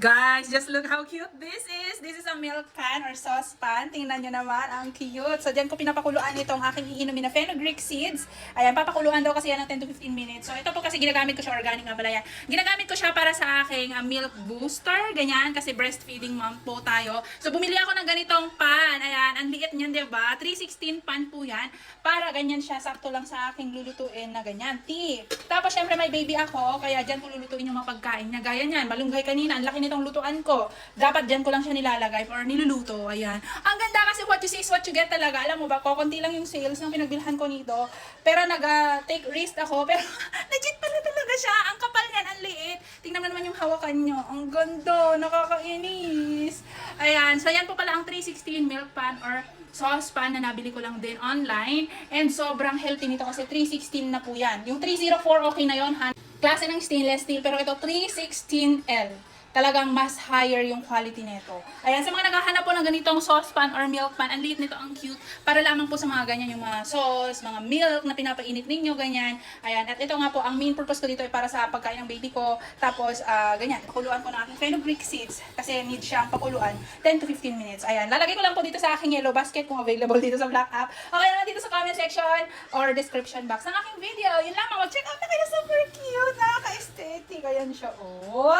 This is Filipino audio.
Guys, just look how cute this is. This is a milk pan or saucepan. Tingnan nyo naman, ang cute. So, dyan ko pinapakuluan itong aking iinumin na fenugreek seeds. Ayan, papakuluan daw kasi yan ng 10 to 15 minutes. So, ito po kasi ginagamit ko siya, organic nga pala yan. Ginagamit ko siya para sa aking ah, milk booster, ganyan, kasi breastfeeding mom po tayo. So, bumili ako ng ganitong pan. Ayan, ang liit niyan, di ba? 316 pan po yan. Para ganyan siya, sakto lang sa aking lulutuin na ganyan. Tea. Tapos, syempre, may baby ako, kaya dyan ko lulutuin yung mga pagkain niya. Gaya niyan, malunggay kanina, ang laki nitong lutuan ko. Dapat dyan ko lang siya nilalagay or niluluto. Ayan. Ang ganda kasi what you see is what you get talaga. Alam mo ba, kokonti lang yung sales ng pinagbilhan ko nito. Pero nag-take risk ako. Pero legit pala talaga siya. Ang kapal niyan, ang liit. Tingnan mo naman yung hawakan nyo. Ang ganda, nakakainis. Ayan. So, yan po pala ang 316 milk pan or saucepan na nabili ko lang din online. And sobrang healthy nito kasi 316 na po yan. Yung 304 okay na yon Klase ng stainless steel pero ito 316L talagang mas higher yung quality nito. Ayan, sa mga naghahanap po ng ganitong saucepan or milk pan, ang liit nito, ang cute, para lamang po sa mga ganyan, yung mga sauce, mga milk na pinapainit ninyo, ganyan. Ayan, at ito nga po, ang main purpose ko dito ay para sa pagkain ng baby ko. Tapos, ah, ganyan, pakuluan ko ng aking fenugreek seeds kasi need siyang pakuluan 10 to 15 minutes. Ayan, lalagay ko lang po dito sa aking yellow basket kung available dito sa Black App. Okay naman dito sa comment section or description box ng aking video. Yun lamang, mag-check out na kayo, super cute, nakaka-aesthetic. Ayan siya, oh.